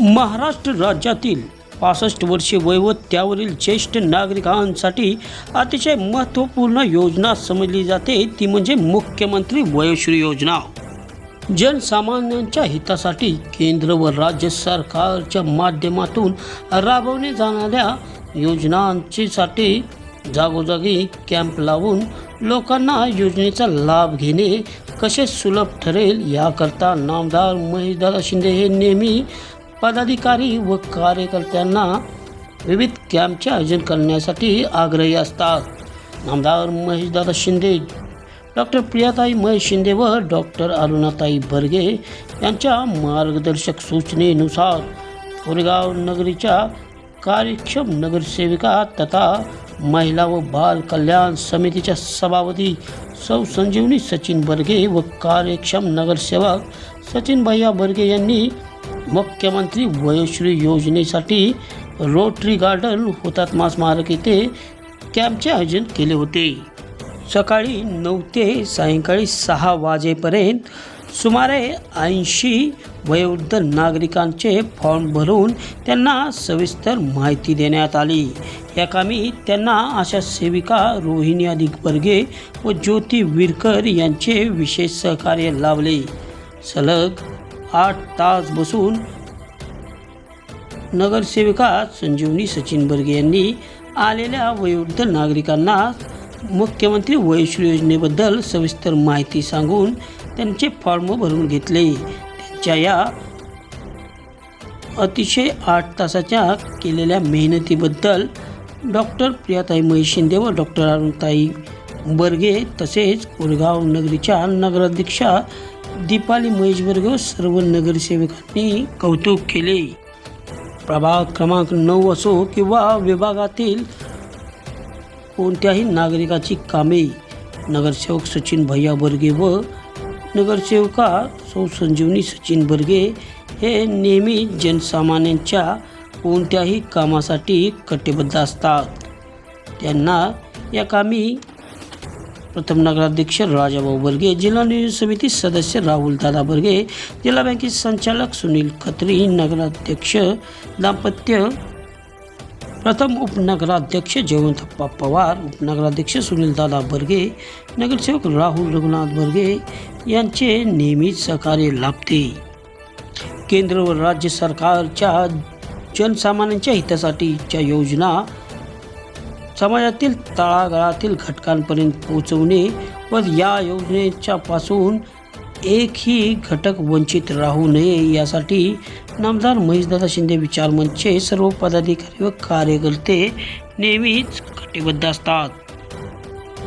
महाराष्ट्र राज्यातील पासष्ट वर्षे वय व त्यावरील ज्येष्ठ नागरिकांसाठी अतिशय महत्त्वपूर्ण योजना समजली जाते. ती म्हणजे मुख्यमंत्री वयोश्री योजना. जनसामान्यांच्या हितासाठी केंद्र व राज्य सरकारच्या माध्यमातून राबवल्या जाणाऱ्या योजनांचीसाठी जागोजागी कॅम्प लावून लोकांना योजनेचा लाभ घेणे कसे सुलभ ठरेल याकरता नामदार महेशदादा शिंदे हे नेहमी पदाधिकारी व कार्यकर्त्यांना विविध कॅम्पचे आयोजन करण्यासाठी आग्रही असतात. आमदार महेशदादा शिंदे डॉक्टर प्रियाताई महेश शिंदे व डॉक्टर अरुणाताई बर्गे यांच्या मार्गदर्शक सूचनेनुसार कोरेगाव नगरीच्या कार्यक्षम नगरसेविका तथा महिला व बाल कल्याण समितीच्या सभापती सौ संजीवनी सचिन बर्गे व कार्यक्षम नगरसेवक सचिन भैया बर्गे यांनी मुख्यमंत्री वयोश्री योजनेसाठी रोटरी गार्डन हुतात्मा स्मारक येथे कॅम्पचे आयोजन केले होते. सकाळी नऊ ते सायंकाळी सहा वाजेपर्यंत सुमारे ऐंशी वयोवृद्ध नागरिकांचे फॉर्म भरून त्यांना सविस्तर माहिती देण्यात आली. या कामी त्यांना आशा सेविका रोहिणी अधिक बर्गे व ज्योती विरकर यांचे विशेष सहकार्य लाभले. सलग आठ तास बसून नगरसेविका संजीवनी सचिन बर्गे यांनी आलेल्या वयोवृद्ध नागरिकांना मुख्यमंत्री वयश्री योजनेबद्दल सविस्तर माहिती सांगून त्यांचे फॉर्म भरून घेतले. त्यांच्या या अतिशय आठ तासाच्या केलेल्या मेहनतीबद्दल डॉक्टर प्रियाताई महेश शिंदे व डॉक्टर अरुणताई बर्गे तसेच कोरगाव नगरीच्या नगराध्यक्षा दीपाली महेशवर्ग सर्व नगरसेवकांनी कौतुक केले. प्रभाग क्रमांक नऊ असो किंवा विभागातील कोणत्याही नागरिकाची कामे नगरसेवक सचिन भैया बर्गे व नगरसेवका सौ संजीवनी सचिन बर्गे हे नेहमी जनसामान्यांच्या कोणत्याही कामासाठी कटिबद्ध असतात. त्यांना या कामी प्रथम नगराध्यक्ष राजाभाऊ बर्गे जिल्हा नियोजन समिती सदस्य राहुल दादा बर्गे जिल्हा बँकेचे संचालक सुनील खत्री नगराध्यक्ष दाम्पत्य प्रथम उपनगराध्यक्ष जयवंतप्पा पवार उपनगराध्यक्ष सुनीलदादा बर्गे नगरसेवक राहुल रघुनाथ बर्गे यांचे नेहमीच सहकार्य लाभते. केंद्र व राज्य सरकारच्या जनसामान्यांच्या हितासाठीच्या योजना समाजातील तळागाळातील घटकांपर्यंत पोहोचवणे व या योजनेच्या पासून एकही घटक वंचित राहू नये यासाठी नामदार महेशदादा शिंदे विचारमंचचे सर्व पदाधिकारी व कार्यकर्ते नेहमीच कटिबद्ध असतात.